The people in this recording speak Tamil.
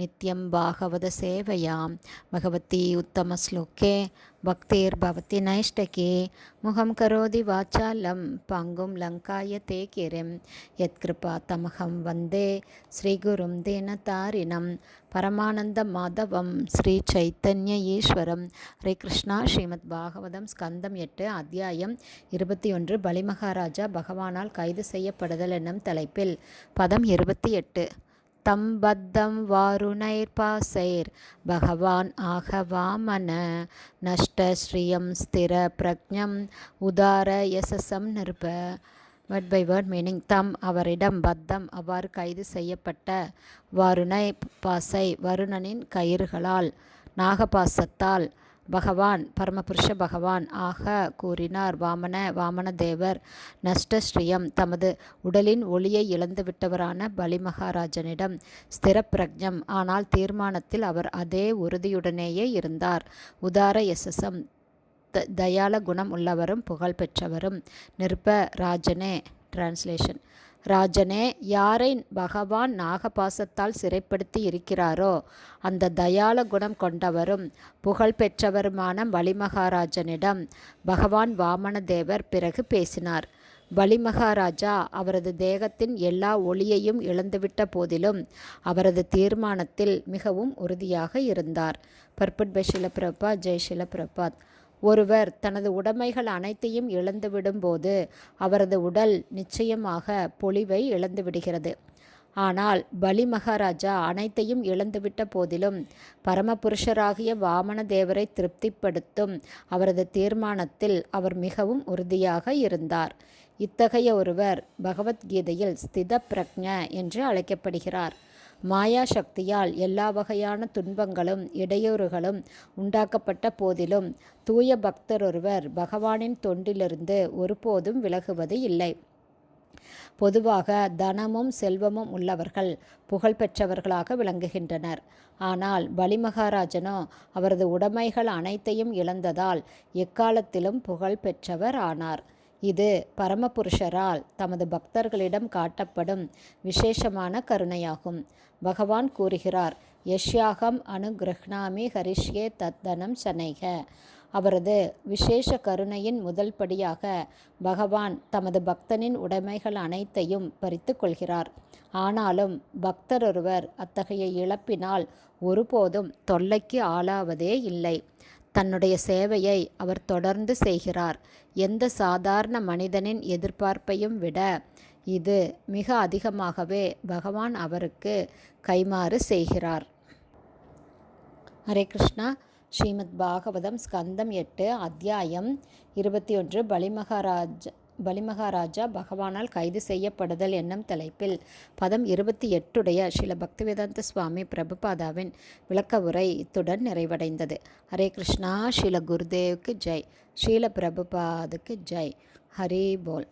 நித்யம் பாகவத சேவையாம். பகவதி உத்தமஸ்லோகே பக்திர்பவதி நைஷ்டகே. முகம் கரோதி வாச்சாலம். பங்கும் லங்காய தே எத் கிருபா தமகம் வந்தே. ஸ்ரீகுரும் தீனதாரிணம் பரமானந்த மாதவம். ஸ்ரீ சைத்தன்ய ஈஸ்வரம். ஹரே கிருஷ்ணா. ஸ்ரீமத் பாகவதம் ஸ்கந்தம் எட்டு அத்தியாயம் இருபத்தி ஒன்று. பலிமகாராஜா பகவானால் கைது செய்யப்படுதல் என்னும் தலைப்பில். பதம் இருபத்தி எட்டு. தம் பத்தம் வாருணைர்பாசைர் பகவான் ஆக வாமன நஷ்ட ஸ்ரீயம் ஸ்திர பிரக்ஞம் உதார யசசம் நிருப. வேர்ட் பை வேர்ட் மீனிங் தம் அவரிடம் பத்தம் அவ்வாறு கைது செய்யப்பட்ட வருணை பாசை வருணனின் கயிறுகளால் நாகபாசத்தால் பகவான் பரமபுருஷ பகவான் ஆக கூறினார். வாமன வாமனதேவர் நஷ்டஸ்ரீயம் தமது உடலின் ஒளியை இழந்துவிட்டவரான பலிமகாராஜனிடம் ஸ்திரப்பிரஜம் ஆனால் தீர்மானத்தில் அவர் அதே உறுதியுடனேயே இருந்தார். உதார எசசம் த தயால குணம் உள்ளவரும் புகழ்பெற்றவரும் நிருப ராஜனே டிரான்ஸ்லேஷன் ராஜனே யாரை பகவான் நாகபாசத்தால் சிறைப்படுத்தி இருக்கிறாரோ அந்த தயால குணம் கொண்டவரும் புகழ்பெற்றவருமான வலிமகாராஜனிடம் பகவான் வாமனதேவர் பிறகு பேசினார். வலிமகாராஜா அவரது தேகத்தின் எல்லா ஒளியையும் இழந்துவிட்ட போதிலும் அவரது தீர்மானத்தில் மிகவும் உறுதியாக இருந்தார். பர்பட் பை ஷிலபிரபாத் ஜெய் ஷிலபிரபாத். ஒருவர் தனது உடைமைகள் அனைத்தையும் இழந்துவிடும்போது அவரது உடல் நிச்சயமாக பொலிவை இழந்துவிடுகிறது. ஆனால் பலி மகாராஜா அனைத்தையும் இழந்துவிட்ட போதிலும் பரமபுருஷராகிய வாமன தேவரை திருப்திப்படுத்தும் அவரது தீர்மானத்தில் அவர் மிகவும் உறுதியாக இருந்தார். இத்தகைய ஒருவர் பகவத்கீதையில் ஸ்தித பிரக்ஞ என்று அழைக்கப்படுகிறார். மாயா சக்தியால் எல்லா வகையான துன்பங்களும் இடையூறுகளும் உண்டாக்கப்பட்ட போதிலும் தூய பக்தர் ஒருவர் பகவானின் தொண்டிலிருந்து ஒருபோதும் விலகுவது இல்லை. பொதுவாக தனமும் செல்வமும் உள்ளவர்கள் புகழ்பெற்றவர்களாக விளங்குகின்றனர். ஆனால் பலிமகாராஜனோ அவரது உடைமைகள் அனைத்தையும் இழந்ததால் எக்காலத்திலும் புகழ் பெற்றவர் ஆனார். இது பரமபுருஷரால் தமது பக்தர்களிடம் காட்டப்படும் விசேஷமான கருணையாகும். பகவான் கூறுகிறார் யஷ்யாகம் அனுகிரஹ்னாமி ஹரிஷ்யே தத்தனம் சனைக. அவரது விசேஷ கருணையின் முதல் படியாக பகவான் தமது பக்தனின் உடைமைகள் அனைத்தையும் பறித்து கொள்கிறார். ஆனாலும் பக்தர் ஒருவர் அத்தகைய இழப்பினால் ஒருபோதும் தொல்லைக்கு ஆளாவதே இல்லை. தன்னுடைய சேவையை அவர் தொடர்ந்து செய்கிறார். எந்த சாதாரண மனிதனின் எதிர்பார்ப்பையும் விட இது மிக அதிகமாகவே பகவான் அவருக்கு கைமாறு செய்கிறார். ஹரே கிருஷ்ணா. ஸ்ரீமத் பாகவதம் ஸ்கந்தம் எட்டு அத்தியாயம் இருபத்தி ஒன்று பலிமகாராஜ் பலிமகாராஜா பகவானால் கைது செய்யப்படுதல் என்னும் தலைப்பில் பதம் இருபத்தி எட்டுடைய ஸ்ரீல பக்திவேதாந்த சுவாமி பிரபுபாதாவின் விளக்க உரை இத்துடன் நிறைவடைந்தது. ஹரே கிருஷ்ணா ஸ்ரீல குருதேவுக்கு ஜெய். ஸ்ரீல பிரபுபாதுக்கு ஜெய். ஹரி போல்.